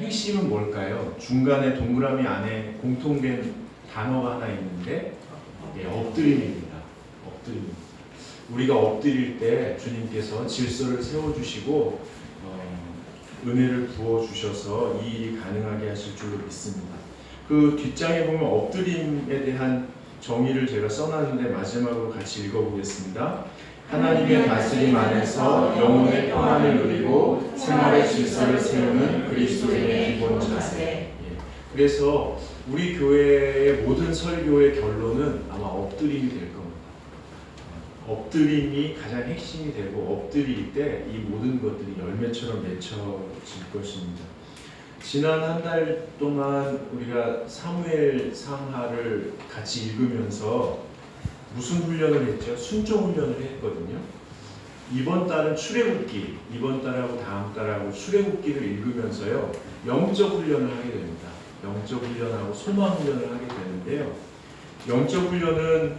핵심은 뭘까요? 중간에 동그라미 안에 공통된 단어가 하나 있는데 예, 엎드림입니다. 엎드림. 우리가 엎드릴 때 주님께서 질서를 세워주시고 어, 은혜를 부어 주셔서 이 일이 가능하게 하실 줄로 믿습니다. 그 뒷장에 보면 엎드림에 대한 정의를 제가 써놨는데 마지막으로 같이 읽어보겠습니다. 하나님의 다스림 안에서 영혼의 평안을 누리고 생활의 질서를 세우는 그리스도인의 기본 자세. 예. 그래서 우리 교회의 모든 설교의 결론은 아마 엎드림이 될 겁니다. 엎드림이 가장 핵심이 되고 엎드릴 때 이 모든 것들이 열매처럼 맺혀질 것입니다. 지난 한 달 동안 우리가 사무엘 상하를 같이 읽으면서 무슨 훈련을 했죠? 순종 훈련을 했거든요. 이번 달은 출애굽기, 이번 달하고 다음 달하고 출애굽기를 읽으면서요 영적 훈련을 하게 됩니다. 영적 훈련하고 소망 훈련을 하게 되는데요. 영적 훈련은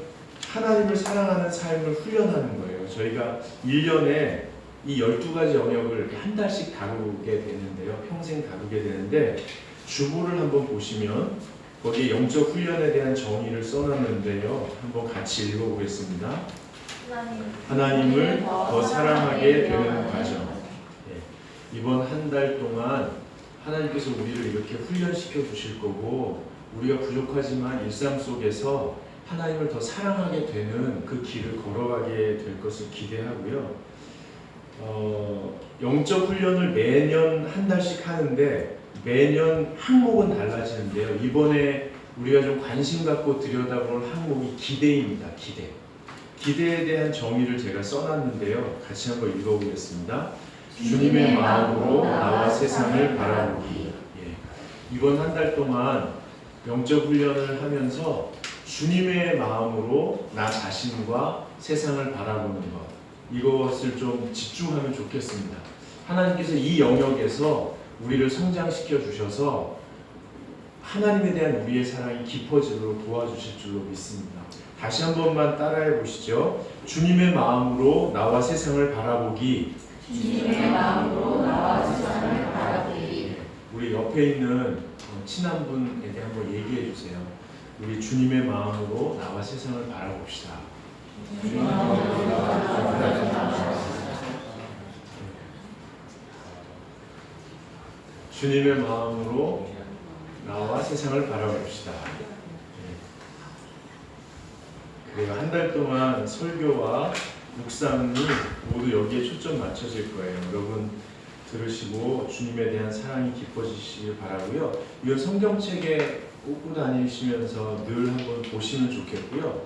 하나님을 사랑하는 삶을 훈련하는 거예요. 저희가 1년에 이 12가지 영역을 한 달씩 다루게 되는데요. 평생 다루게 되는데 주보를 한번 보시면 거기에 영적 훈련에 대한 정의를 써놨는데요. 한번 같이 읽어보겠습니다. 하나님 을 더 사랑하게 되는 과정. 예, 이번 한 달 동안 하나님께서 우리를 이렇게 훈련시켜 주실 거고 우리가 부족하지만 일상 속에서 하나님을 더 사랑하게 되는 그 길을 걸어가게 될 것을 기대하고요. 어, 영적 훈련을 매년 한 달씩 하는데 매년 항목은 달라지는데요. 이번에 우리가 좀 관심 갖고 들여다볼 항목이 기대입니다. 기대. 기대에 대한 정의를 제가 써놨는데요. 같이 한번 읽어보겠습니다. 주님의 마음으로 나와 세상을 바라보기. 예. 이번 한 달 동안 영적 훈련을 하면서 주님의 마음으로 나 자신과 세상을 바라보는 것. 이것을 좀 집중하면 좋겠습니다. 하나님께서 이 영역에서 우리를 성장시켜 주셔서 하나님에 대한 우리의 사랑이 깊어지도록 도와주실 줄로 믿습니다. 다시 한 번만 따라해 보시죠. 주님의 마음으로 나와 세상을 바라보기. 주님의 마음으로 나와 세상을 바라보기 우리 옆에 있는 어, 친한 분에게 한번 얘기해 주세요. 우리 주님의 마음으로 나와 세상을 바라봅시다. 주님의 마음으로 나와 세상을 바라보기 주님의 마음으로 나와 세상을 바라봅시다. 예. 그래요. 한달 동안 설교와 묵상이 모두 여기에 초점 맞춰질 거예요. 여러분 들으시고 주님에 대한 사랑이 깊어지시길 바라고요. 이건 성경책에 꽂고 다니시면서 늘 한번 보시면 좋겠고요.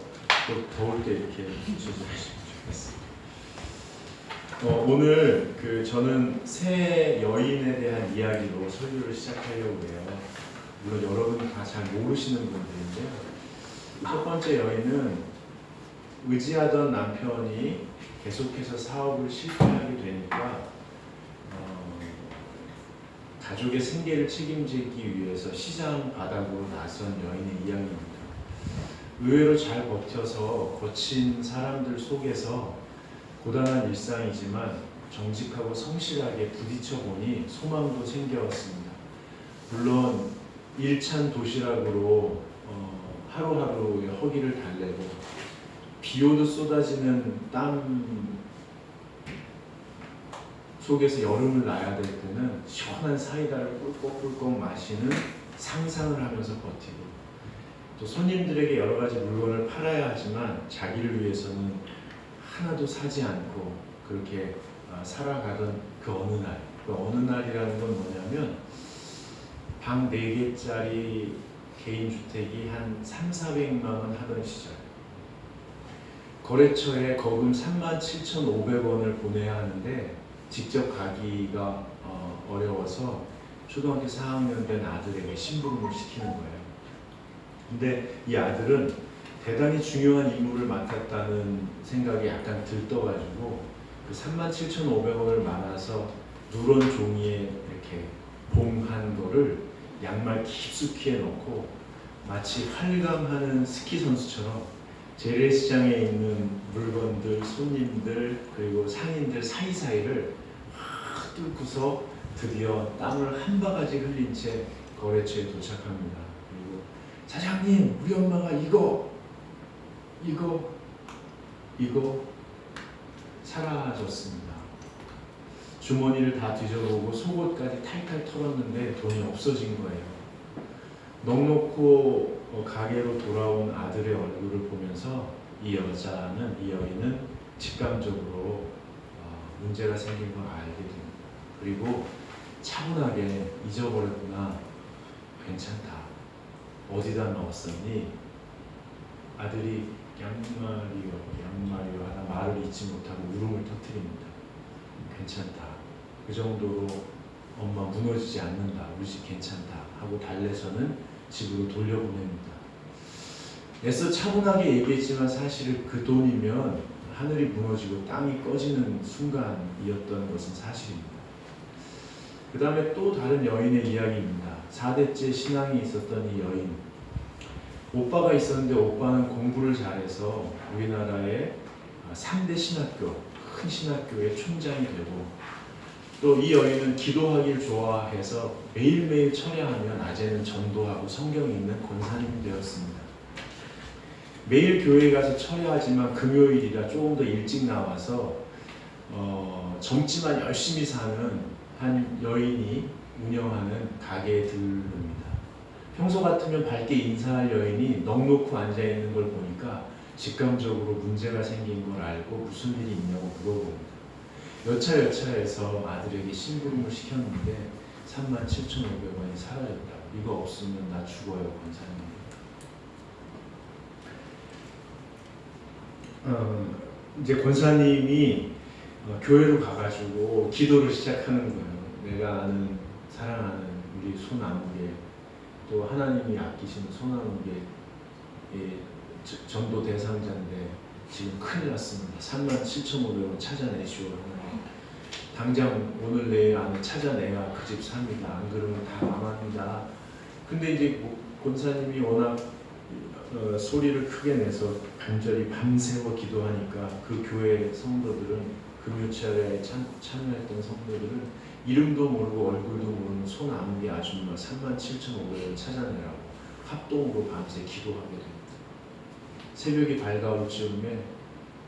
또 더울 때 이렇게 붙여주시면 좋겠습니다. 어, 오늘 그 저는 새 여인에 대한 이야기로 설교를 시작하려고 해요. 물론 여러분이 다잘 모르시는 분들인데요. 첫 번째 여인은 의지하던 남편이 계속해서 사업을 실패하게 되니까 어, 가족의 생계를 책임지기 위해서 시장 바닥으로 나선 여인의 이야기입니다. 의외로 잘 버텨서 거친 사람들 속에서 고단한 일상이지만 정직하고 성실하게 부딪혀 보니 소망도 생겨왔습니다. 물론 일찬 도시락으로 어, 하루하루의 허기를 달래고 비오도 쏟아지는 땀 속에서 여름을 나야 될 때는 시원한 사이다를 꿀꺽꿀꺽 마시는 상상을 하면서 버티고 또 손님들에게 여러 가지 물건을 팔아야 하지만 자기를 위해서는 하나도 사지 않고 그렇게 아, 살아가던 그 어느 날, 그 어느 날이라는 건 뭐냐면 방 4개짜리 개인 주택이 한 3, 400만 원 하던 시절 거래처에 거금 3만 7,500원을 보내야 하는데 직접 가기가 어, 어려워서 초등학교 4학년 된 아들에게 심부름을 시키는 거예요. 근데 이 아들은 대단히 중요한 임무를 맡았다는 생각이 약간 들떠가지고 그 37,500원을 말아서 누런 종이에 이렇게 봉한 거를 양말 깊숙이 해놓고 마치 활감하는 스키 선수처럼 재래시장에 있는 물건들, 손님들 그리고 상인들 사이사이를 확 뚫고서 드디어 땀을 한 바가지 흘린 채 거래처에 도착합니다. 그리고 사장님, 우리 엄마가 이거, 이거, 이거 사라졌습니다. 주머니를 다 뒤져보고 속옷까지 탈탈 털었는데 돈이 없어진 거예요. 넉넉고 어, 가게로 돌아온 아들의 얼굴을 보면서 이 여자는 이 여인은 직감적으로 어, 문제가 생긴 걸 알게 됩니다. 그리고 차분하게 잊어버렸구나. 괜찮다. 어디다 넣었었니? 아들이 양말이요, 양말이요 하다 말을 잊지 못하고 울음을 터뜨립니다. 괜찮다. 그 정도로 엄마 무너지지 않는다. 우리 집 괜찮다. 하고 달래서는 집으로 돌려보냅니다. 애써 차분하게 얘기했지만 사실 그 돈이면 하늘이 무너지고 땅이 꺼지는 순간이었던 것은 사실입니다. 그 다음에 또 다른 여인의 이야기입니다. 4대째 신앙이 있었던 이 여인. 오빠가 있었는데 오빠는 공부를 잘해서 우리나라의 3대 신학교, 큰 신학교의 총장이 되고 또 이 여인은 기도하기를 좋아해서 매일매일 철야하며 낮에는 전도하고 성경 읽는 권사님이 되었습니다. 매일 교회에 가서 철야하지만 금요일이라 조금 더 일찍 나와서 어, 젊지만 열심히 사는 한 여인이 운영하는 가게에 들릅니다. 평소 같으면 밝게 인사할 여인이 넋놓고 앉아 있는 걸 보니까 직감적으로 문제가 생긴 걸 알고 무슨 일이 있냐고 물어봅니다. 여차여차해서 아들에게 심부름을 시켰는데 37,500원이 사라졌다. 이거 없으면 나 죽어요, 권사님. 어, 이제 권사님이 어, 교회로 가가지고 기도를 시작하는 거예요. 내가 아는 사랑하는 우리 손아무개 또 하나님이 아끼시는 손아무개 예, 저- 전도 대상자인데 지금 큰일 났습니다. 3만 7,500원 찾아내시오. 당장 오늘 내일 안에 찾아내야 그 집 삽니다. 안 그러면 다 망합니다. 근데 이제 뭐 권사님이 워낙 어, 소리를 크게 내서 간절히 밤새워 기도하니까 그 교회 성도들은 금요철에 참, 참여했던 성도들은 이름도 모르고 얼굴도 모르는 손 아무개 아줌마 37,500원 찾아내라고 합동으로 밤새 기도하게 됩니다. 새벽이 밝아올 즈음에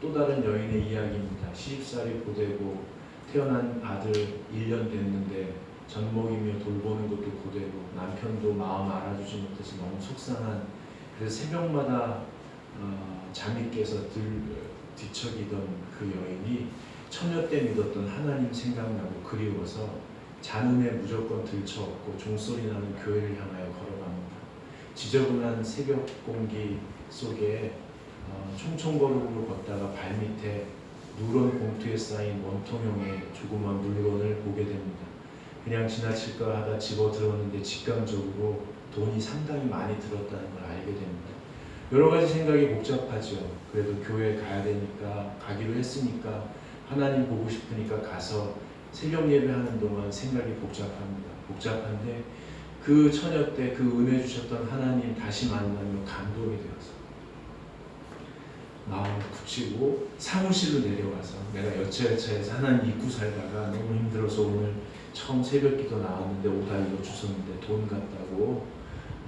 또 다른 여인의 이야기입니다. 시집살이 고되고 태어난 아들 1년 됐는데 젖먹이며 돌보는 것도 고되고 남편도 마음 알아주지 못해서 너무 속상한 그래서 새벽마다 어, 잠이 깨서 들, 뒤척이던 그 여인이 처녀 때 믿었던 하나님 생각나고 그리워서 잔음에 무조건 들쳐업고 종소리 나는 교회를 향하여 걸어갑니다. 지저분한 새벽 공기 속에 어, 총총걸음으로 걷다가 발밑에 누런 봉투에 쌓인 원통형의 조그만 물건을 보게 됩니다. 그냥 지나칠까 하다 집어 들었는데 직감적으로 돈이 상당히 많이 들었다는 걸 알게 됩니다. 여러 가지 생각이 복잡하죠. 그래도 교회 가야 되니까 가기로 했으니까 하나님 보고 싶으니까 가서 새벽 예배하는 동안 생각이 복잡합니다. 복잡한데 그 처녀 때 그 은혜 주셨던 하나님 다시 만나며 감동이 되어서 마음을 굳히고 사무실로 내려와서 내가 여차여차해서 하나님 잊고 살다가 너무 힘들어서 오늘 처음 새벽 기도 나왔는데 오다 이거 주셨는데 돈 같다고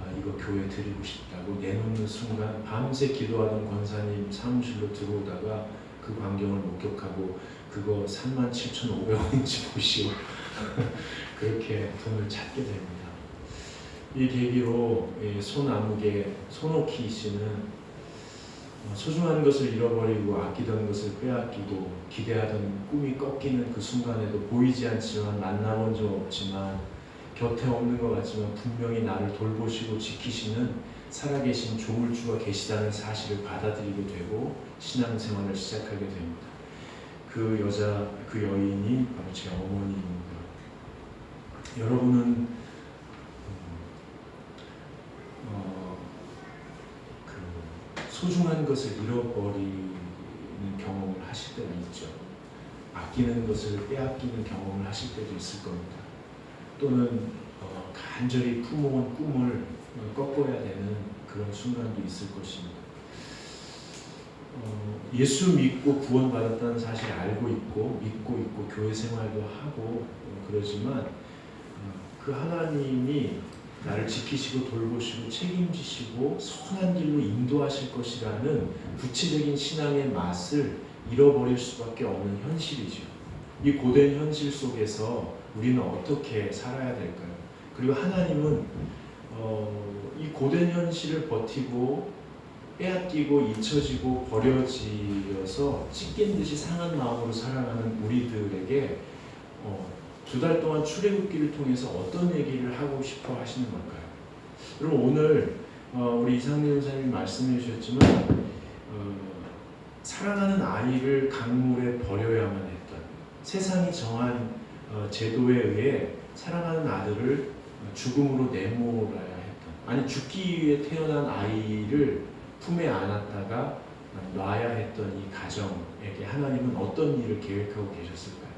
아, 이거 교회 드리고 싶다고 내놓는 순간 밤새 기도하던 권사님 사무실로 들어오다가 그 광경을 목격하고 그거 37,500원인지 보시오 그렇게 돈을 찾게 됩니다. 이 계기로 이 손아무개 손옥희 씨는 어, 소중한 것을 잃어버리고 아끼던 것을 빼앗기고 기대하던 꿈이 꺾이는 그 순간에도 보이지 않지만 만나본 적 없지만 곁에 없는 것 같지만 분명히 나를 돌보시고 지키시는 살아계신 조울주가 계시다는 사실을 받아들이게 되고 신앙생활을 시작하게 됩니다. 그 여자, 그 여인이 바로 제 어머니입니다. 여러분은 음, 어, 그 소중한 것을 잃어버리는 경험을 하실 때가 있죠. 아끼는 것을 빼앗기는 경험을 하실 때도 있을 겁니다. 또는 어, 간절히 품어온 꿈을 어, 꺾어야 되는 그런 순간도 있을 것입니다. 어, 예수 믿고 구원받았다는 사실 알고 있고 믿고 있고 교회 생활도 하고 어, 그러지만 그 하나님이 나를 지키시고 돌보시고 책임지시고 선한 길로 인도하실 것이라는 구체적인 신앙의 맛을 잃어버릴 수밖에 없는 현실이죠. 이 고된 현실 속에서 우리는 어떻게 살아야 될까요? 그리고 하나님은 어, 이 고된 현실을 버티고 빼앗기고 잊혀지고 버려지어서 찢긴 듯이 상한 마음으로 살아가는 우리들에게 어, 두달 동안 출애굽기를 통해서 어떤 얘기를 하고 싶어 하시는 걸까요? 여러분 오늘 어, 우리 이상민 선생님이 말씀해 주셨지만 어, 사랑하는 아이를 강물에 버려야만 했던 세상이 정한 어, 제도에 의해 사랑하는 아들을 죽음으로 내몰아야 아니 죽기 위해 태어난 아이를 품에 안았다가 놔야 했던 이 가정에게 하나님은 어떤 일을 계획하고 계셨을까요?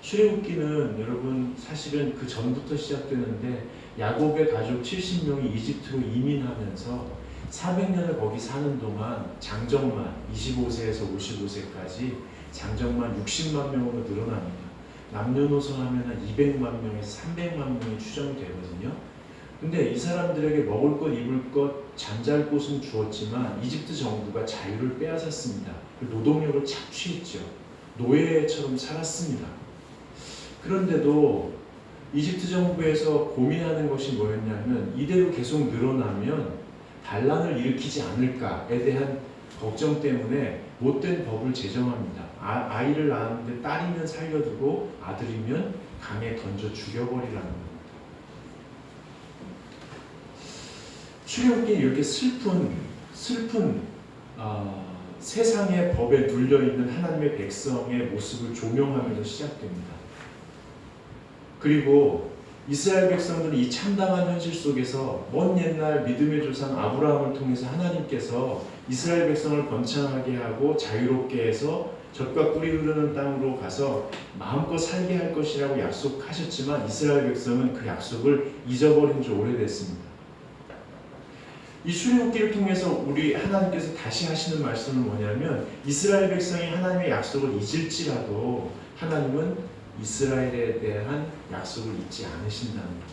출애굽기는 여러분 사실은 그 전부터 시작되는데 야곱의 가족 70명이 이집트로 이민하면서 400년을 거기 사는 동안 장정만 25세에서 55세까지 장정만 60만 명으로 늘어납니다. 남녀노소 하면 한 200만 명에서 300만 명이 추정되거든요. 근데 이 사람들에게 먹을 것, 입을 것, 잠잘 곳은 주었지만 이집트 정부가 자유를 빼앗았습니다. 그 노동력을 착취했죠. 노예처럼 살았습니다. 그런데도 이집트 정부에서 고민하는 것이 뭐였냐면 이대로 계속 늘어나면 반란을 일으키지 않을까에 대한 걱정 때문에 못된 법을 제정합니다. 아, 아이를 낳았는데 딸이면 살려두고 아들이면 강에 던져 죽여버리라는 겁니다. 출애굽기 이렇게 슬픈 슬픈 어, 세상의 법에 눌려 있는 하나님의 백성의 모습을 조명하면서 시작됩니다. 그리고 이스라엘 백성들은 이 참담한 현실 속에서 먼 옛날 믿음의 조상 아브라함을 통해서 하나님께서 이스라엘 백성을 번창하게 하고 자유롭게 해서 젖과 꿀이 흐르는 땅으로 가서 마음껏 살게 할 것이라고 약속하셨지만 이스라엘 백성은 그 약속을 잊어버린 지 오래됐습니다. 이 출애굽기를 통해서 우리 하나님께서 다시 하시는 말씀은 뭐냐면 이스라엘 백성이 하나님의 약속을 잊을지라도 하나님은 이스라엘에 대한 약속을 잊지 않으신다는 것.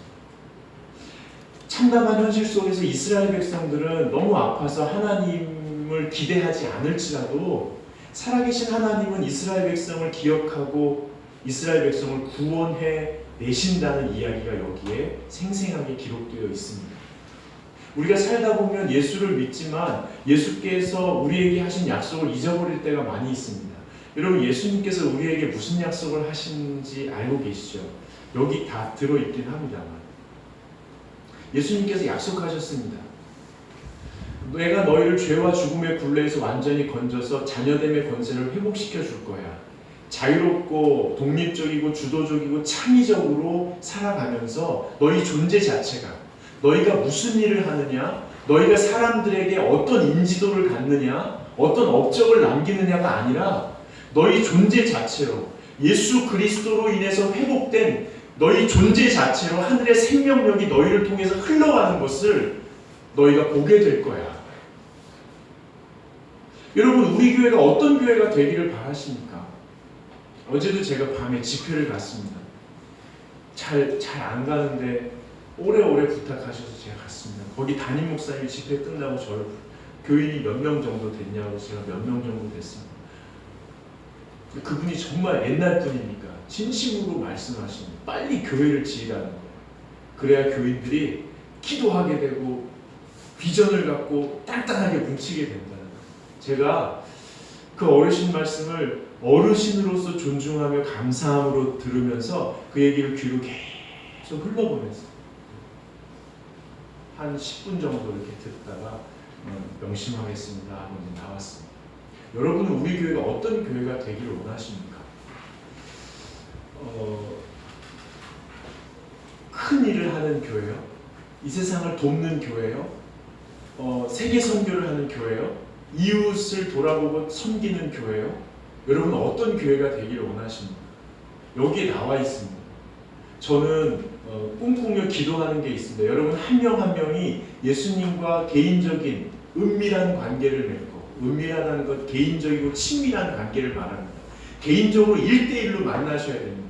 참담한 현실 속에서 이스라엘 백성들은 너무 아파서 하나님을 기대하지 않을지라도 살아계신 하나님은 이스라엘 백성을 기억하고 이스라엘 백성을 구원해 내신다는 이야기가 여기에 생생하게 기록되어 있습니다. 우리가 살다 보면 예수를 믿지만 예수께서 우리에게 하신 약속을 잊어버릴 때가 많이 있습니다. 여러분 예수님께서 우리에게 무슨 약속을 하신지 알고 계시죠? 여기 다 들어있긴 합니다만 예수님께서 약속하셨습니다. 내가 너희를 죄와 죽음의 굴레에서 완전히 건져서 자녀됨의 권세를 회복시켜 줄 거야. 자유롭고 독립적이고 주도적이고 창의적으로 살아가면서 너희 존재 자체가 너희가 무슨 일을 하느냐, 너희가 사람들에게 어떤 인지도를 갖느냐, 어떤 업적을 남기느냐가 아니라 너희 존재 자체로 예수 그리스도로 인해서 회복된 너희 존재 자체로 하늘의 생명력이 너희를 통해서 흘러가는 것을 너희가 보게 될 거야. 여러분, 우리 교회가 어떤 교회가 되기를 바라십니까? 어제도 제가 밤에 집회를 갔습니다. 잘, 잘 안 가는데 오래오래 부탁하셔서 제가 갔습니다. 거기 담임 목사님이 집회 끝나고 저를 교인이 몇 명 정도 됐냐고 제가 몇 명 정도 됐습니다. 그분이 정말 옛날 분이니까 진심으로 말씀하시는 빨리 교회를 지으라는 거예요. 그래야 교인들이 기도하게 되고 비전을 갖고 단단하게 뭉치게 된다는 거예요. 제가 그 어르신 말씀을 어르신으로서 존중하며 감사함으로 들으면서 그 얘기를 귀로 계속 흘러보냈어요. 한 10분 정도 이렇게 듣다가 어, 명심하겠습니다 하고 이제 나왔습니다. 여러분은 우리 교회가 어떤 교회가 되기를 원하십니까? 어, 큰 일을 하는 교회요? 이 세상을 돕는 교회요? 어, 세계 선교를 하는 교회요? 이웃을 돌아보고 섬기는 교회요? 여러분 어떤 교회가 되기를 원하십니까? 여기에 나와 있습니다. 저는 어, 꿈꾸며 기도하는 게 있습니다. 여러분 한명한 명이 예수님과 개인적인 은밀한 관계를 맺고 은밀하다는 것 개인적이고 친밀한 관계를 말합니다. 개인적으로 1대1로 만나셔야 됩니다.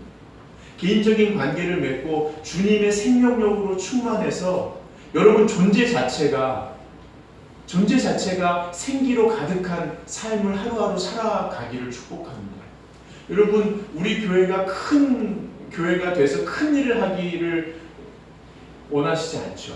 개인적인 관계를 맺고 주님의 생명력으로 충만해서 여러분 존재 자체가 존재 자체가 생기로 가득한 삶을 하루하루 살아가기를 축복합니다. 여러분 우리 교회가 큰 교회가 돼서 큰 일을 하기를 원하시지 않죠.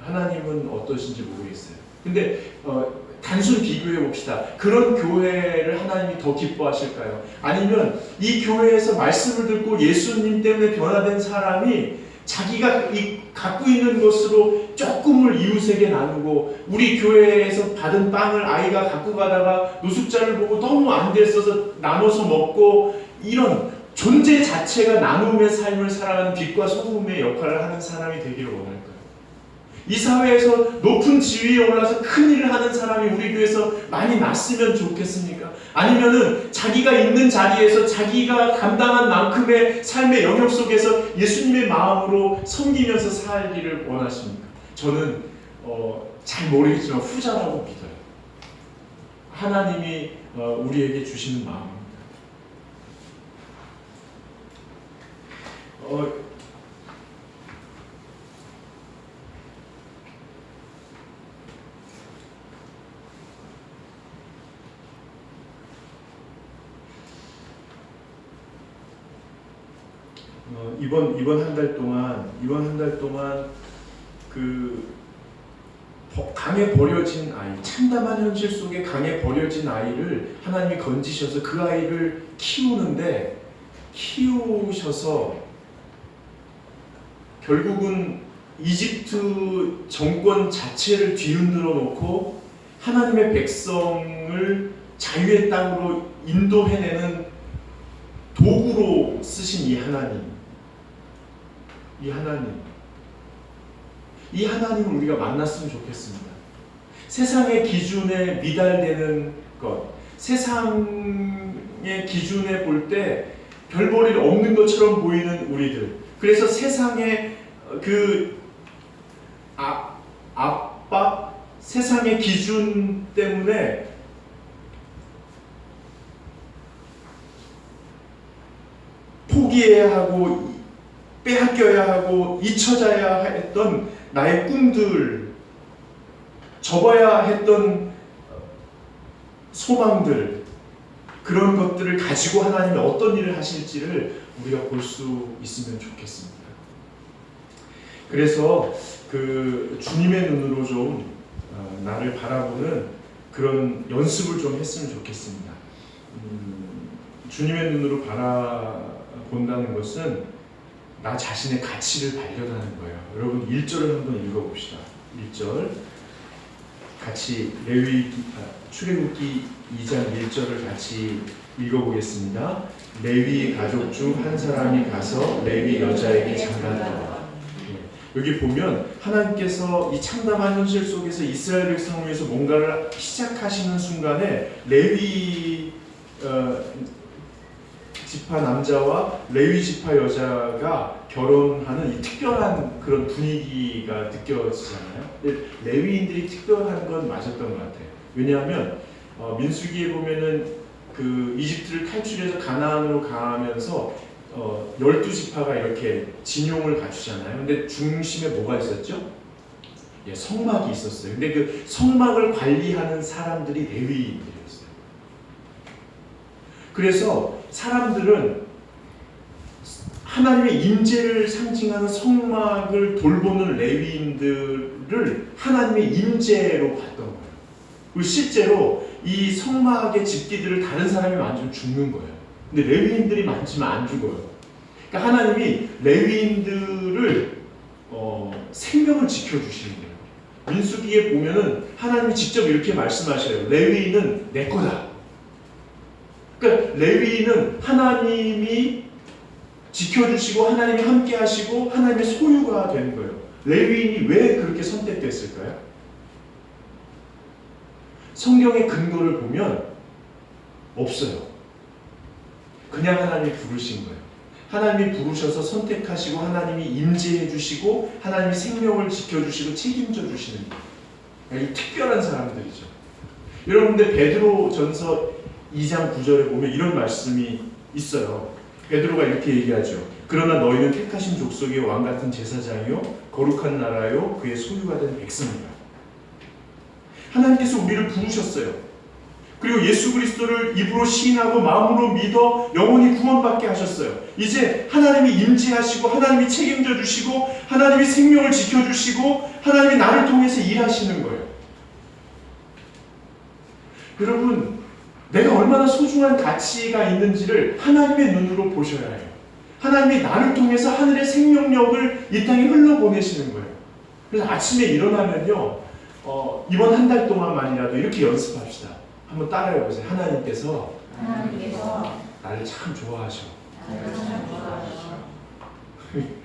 하나님은 어떠신지 모르겠어요. 근데 어, 단순 비교해 봅시다. 그런 교회를 하나님이 더 기뻐하실까요? 아니면 이 교회에서 말씀을 듣고 예수님 때문에 변화된 사람이 자기가 이 갖고 있는 것으로 조금을 이웃에게 나누고 우리 교회에서 받은 빵을 아이가 갖고 가다가 노숙자를 보고 너무 안 됐어서 나눠서 먹고 이런 존재 자체가 나눔의 삶을 살아가는 빛과 소금의 역할을 하는 사람이 되기를 원할까요? 이 사회에서 높은 지위에 올라서 큰 일을 하는 사람이 우리 교회에서 많이 났으면 좋겠습니까? 아니면은 자기가 있는 자리에서 자기가 감당한 만큼의 삶의 영역 속에서 예수님의 마음으로 섬기면서 살기를 원하십니까? 저는 어, 잘 모르겠지만 후자라고 믿어요. 하나님이 어, 우리에게 주시는 마음입니다. 어, 어, 이번 이번 한 달 동안 이번 한 달 동안 그 버- 강에 버려진 아이 참담한 현실 속에 강에 버려진 아이를 하나님이 건지셔서 그 아이를 키우는데 키우셔서 결국은 이집트 정권 자체를 뒤흔들어 놓고 하나님의 백성을 자유의 땅으로 인도해내는 도구로 쓰신 이 하나님, 이 하나님, 이 하나님을 우리가 만났으면 좋겠습니다. 세상의 기준에 미달되는 것, 세상의 기준에 볼 때 별 볼일 없는 것처럼 보이는 우리들. 그래서 세상의 그 아, 압박, 세상의 기준 때문에 포기해야 하고 빼앗겨야 하고 잊혀져야 했던 나의 꿈들, 접어야 했던 소망들, 그런 것들을 가지고 하나님이 어떤 일을 하실지를 우리가 볼 수 있으면 좋겠습니다. 그래서 그 주님의 눈으로 좀 어, 나를 바라보는 그런 연습을 좀 했으면 좋겠습니다. 음, 주님의 눈으로 바라본다는 것은 나 자신의 가치를 발견하는 거예요. 여러분 1절을 한번 읽어봅시다. 1절 같이 레위 아, 출애굽기 2장 1절을 같이 읽어보겠습니다. 레위 가족 중 한 사람이 가서 레위 여자에게. 예, 여기 보면 하나님께서 이 참담한 현실 속에서 이스라엘 백성을 위해서 뭔가를 시작하시는 순간에 레위 어, 지파 남자와 레위 지파 여자가 결혼하는 이 특별한 그런 분위기가 느껴지잖아요. 레위인들이 특별한 건 맞았던 것 같아요. 왜냐하면 어, 민수기에 보면은 그 이집트를 탈출해서 가나안으로 가면서 어, 12지파가 이렇게 진용을 갖추잖아요. 근데 중심에 뭐가 있었죠? 예, 성막이 있었어요. 근데 그 성막을 관리하는 사람들이 레위인들이었어요. 그래서 사람들은 하나님의 임재를 상징하는 성막을 돌보는 레위인들을 하나님의 임재로 봤던 거예요. 그리고 실제로 이 성막의 집기들을 다른 사람이 만지면 죽는 거예요. 근데 레위인들이 만지면 안 죽어요. 그러니까 하나님이 레위인들을 어, 생명을 지켜주시는 거예요. 민수기에 보면은 하나님이 직접 이렇게 말씀하셔요. 레위인은 내 거다. 그러니까 레위인은 하나님이 지켜주시고 하나님이 함께 하시고 하나님의 소유가 되는 거예요. 레위인이 왜 그렇게 선택됐을까요? 성경의 근거를 보면 없어요. 그냥 하나님이 부르신 거예요. 하나님이 부르셔서 선택하시고 하나님이 임재해 주시고 하나님이 생명을 지켜주시고 책임져 주시는 거예요. 이 특별한 사람들이죠. 여러분들 베드로 전서 2장 9절에 보면 이런 말씀이 있어요. 베드로가 이렇게 얘기하죠. 그러나 너희는 택하신 족속의 왕 같은 제사장이요 거룩한 나라요 그의 소유가 된 백성이라. 하나님께서 우리를 부르셨어요. 그리고 예수 그리스도를 입으로 시인하고 마음으로 믿어 영원히 구원받게 하셨어요. 이제 하나님이 임재하시고 하나님이 책임져 주시고 하나님이 생명을 지켜 주시고 하나님이 나를 통해서 일하시는 거예요. 여러분, 내가 얼마나 소중한 가치가 있는지를 하나님의 눈으로 보셔야 해요. 하나님이 나를 통해서 하늘의 생명력을 이 땅에 흘러보내시는 거예요. 그래서 아침에 일어나면요, 어, 이번 한 달 동안만이라도 이렇게 연습합시다. 한번 따라해 보세요. 하나님께서 하나님께서 나를 참 좋아하셔. 나를 참 좋아하시오.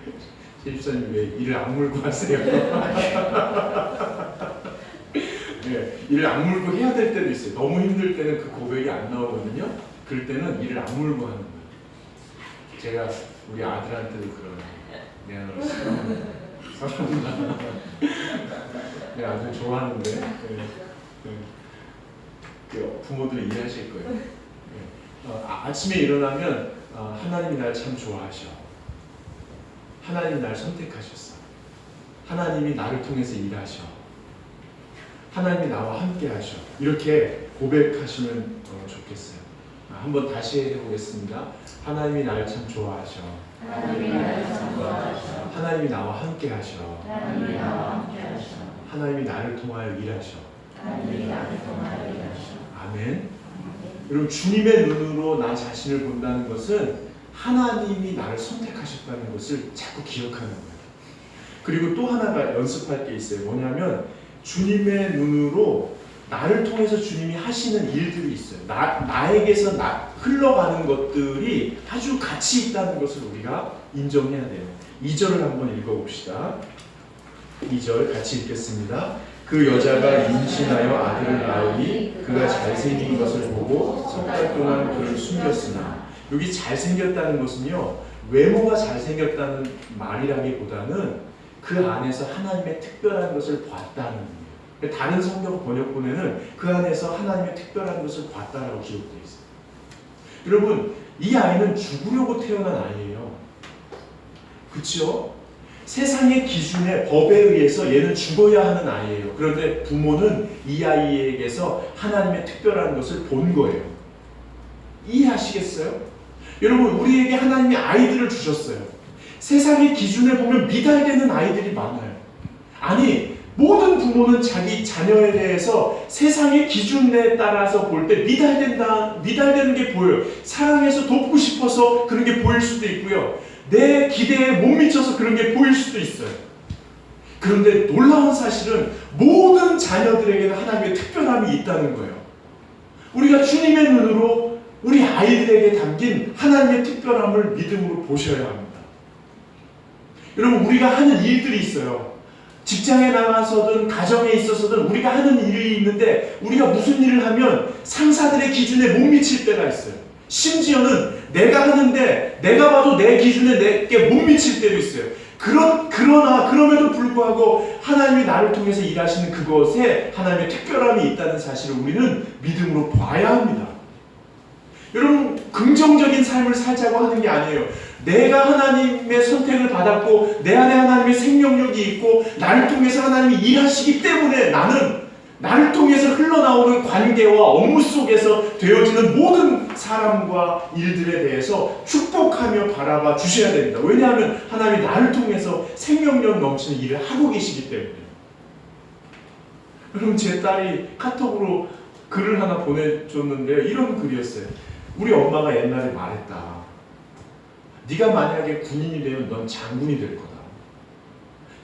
제집사님 왜 일을 악물고 하세요? 예, 일을 악물고 해야 될 때도 있어요. 너무 힘들 때는 그 고백이 안 나오거든요. 그럴 때는 일을 악물고 하는 거예요. 제가 우리 아들한테도. 내가 널 사랑한다. 내 아들 좋아하는데 예, 예. 그 부모들이 이해하실 거예요. 예. 어, 아, 아침에 일어나면 어, 하나님이 날 참 좋아하셔. 하나님이 날 선택하셨어. 하나님이 나를 통해서 일하셔. 하나님이 나와 함께 하셔. 이렇게 고백하시면 어, 좋겠어요. 아, 한번 다시 해보겠습니다. 하나님이 나를 참 좋아하셔. 하나님이 나를 참 좋아하시오. 하나님이 나와 함께 하셔. 하나님이 나와 함께하시오. 하나님이 나를 통하여 일하셔. 하나님이 나를 통하여 일하시오. 아멘. 여러분 주님의 눈으로 나 자신을 본다는 것은 하나님이 나를 선택하셨다는 것을 자꾸 기억하는 거예요. 그리고 또 하나가 연습할 게 있어요. 뭐냐면 주님의 눈으로 나를 통해서 주님이 하시는 일들이 있어요. 나, 나에게서 나, 흘러가는 것들이 아주 가치 있다는 것을 우리가 인정해야 돼요. 2절을 한번 읽어봅시다. 2절 같이 읽겠습니다. 그 여자가 임신하여 아들을 낳으니 그가 잘생긴 것을 보고 석 달 동안 그를 숨겼으나 여기 잘생겼다는 것은요 외모가 잘생겼다는 말이라기보다는 그 안에서 하나님의 특별한 것을 봤다는 거예요. 다른 성경 번역본에는 그 안에서 하나님의 특별한 것을 봤다라고 기록되어 있어요. 여러분 이 아이는 죽으려고 태어난 아이예요. 그렇죠? 세상의 기준에 법에 의해서 얘는 죽어야 하는 아이예요. 그런데 부모는 이 아이에게서 하나님의 특별한 것을 본 거예요. 이해하시겠어요? 여러분, 우리에게 하나님이 아이들을 주셨어요. 세상의 기준에 보면 미달되는 아이들이 많아요. 아니, 모든 부모는 자기 자녀에 대해서 세상의 기준에 따라서 볼 때 미달된다, 미달되는 게 보여요. 사랑해서 돕고 싶어서 그런 게 보일 수도 있고요. 내 기대에 못 미쳐서 그런 게 보일 수도 있어요. 그런데 놀라운 사실은 모든 자녀들에게는 하나님의 특별함이 있다는 거예요. 우리가 주님의 눈으로 우리 아이들에게 담긴 하나님의 특별함을 믿음으로 보셔야 합니다. 여러분, 우리가 하는 일들이 있어요. 직장에 나가서든 가정에 있어서든 우리가 하는 일이 있는데 우리가 무슨 일을 하면 상사들의 기준에 못 미칠 때가 있어요. 심지어는 내가 하는데 내가 봐도 내 기준에 내게 못 미칠 때도 있어요. 그러, 그러나 그럼에도 불구하고 하나님이 나를 통해서 일하시는 그것에 하나님의 특별함이 있다는 사실을 우리는 믿음으로 봐야 합니다. 여러분 긍정적인 삶을 살자고 하는 게 아니에요. 내가 하나님의 선택을 받았고 내 안에 하나님의 생명력이 있고 나를 통해서 하나님이 일하시기 때문에 나는 나를 통해서 흘러나오는 관계와 업무 속에서 되어지는 모든 사람과 일들에 대해서 축복하며 바라봐 주셔야 됩니다. 왜냐하면 하나님이 나를 통해서 생명력 넘치는 일을 하고 계시기 때문에. 여러분 제 딸이 카톡으로 글을 하나 보내줬는데요. 이런 글이었어요. 우리 엄마가 옛날에 말했다. 네가 만약에 군인이 되면 넌 장군이 될 거다.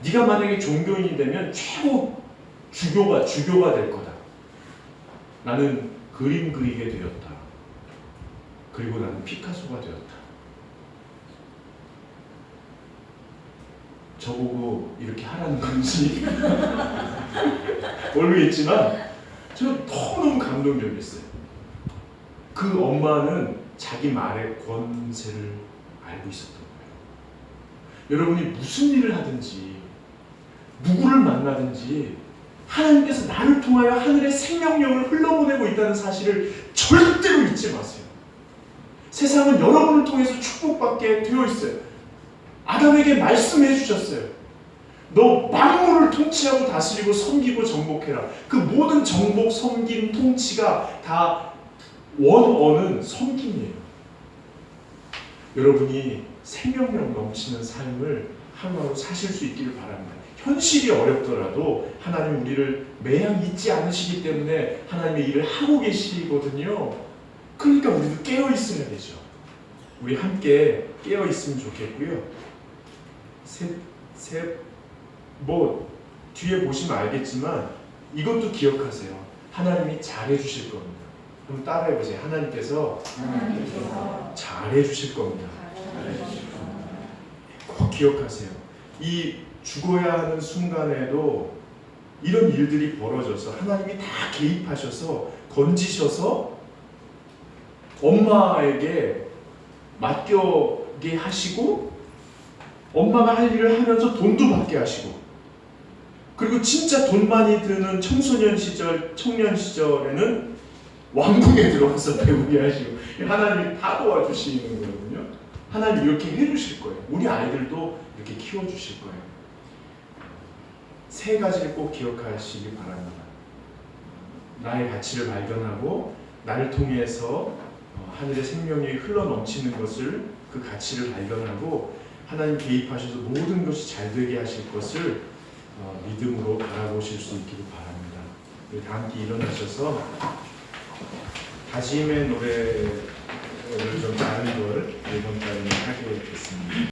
네가 만약에 종교인이 되면 최고 주교가 주교가 될 거다. 나는 그림 그리게 되었다. 그리고 나는 피카소가 되었다. 저보고 이렇게 하라는 건지 모르겠지만 저는 너무너무 감동적이었어요. 그 엄마는 자기 말의 권세를 알고 있었던 거예요. 여러분이 무슨 일을 하든지 누구를 만나든지 하나님께서 나를 통하여 하늘의 생명력을 흘러보내고 있다는 사실을 절대로 잊지 마세요. 세상은 여러분을 통해서 축복받게 되어 있어요. 아담에게 말씀해 주셨어요. 너 만물을 통치하고 다스리고 섬기고 정복해라. 그 모든 정복, 섬김, 통치가 다 원어는 섬김이에요. 여러분이 생명력 넘치는 삶을 하루하루 사실 수 있기를 바랍니다. 현실이 어렵더라도 하나님 우리를 매양 잊지 않으시기 때문에 하나님의 일을 하고 계시거든요. 그러니까 우리도 깨어 있어야 되죠. 우리 함께 깨어 있으면 좋겠고요. 세, 세, 뭐 뒤에 보시면 알겠지만 이것도 기억하세요. 하나님이 잘해 주실 겁니다. 한번 따라해 보세요. 하나님께서 하나님께서 잘해 주실 겁니다. 꼭 기억하세요. 이 죽어야 하는 순간에도 이런 일들이 벌어져서 하나님이 다 개입하셔서 건지셔서 엄마에게 맡겨게 하시고 엄마가 할 일을 하면서 돈도 받게 하시고 그리고 진짜 돈 많이 드는 청소년 시절, 청년 시절에는 왕궁에 들어가서 배우게 하시고 하나님이 다 도와주시는 거거든요. 하나님 이렇게 해주실 거예요. 우리 아이들도 이렇게 키워주실 거예요. 세 가지를 꼭 기억하시기 바랍니다. 나의 가치를 발견하고 나를 통해서 어, 하늘의 생명이 흘러 넘치는 것을 그 가치를 발견하고 하나님 개입하셔서 모든 것이 잘 되게 하실 것을 어, 믿음으로 바라보실 수 있기를 바랍니다. 다 함께 일어나셔서 다짐의 노래를 좀 다른 걸 이번 달에 하게 됐습니다.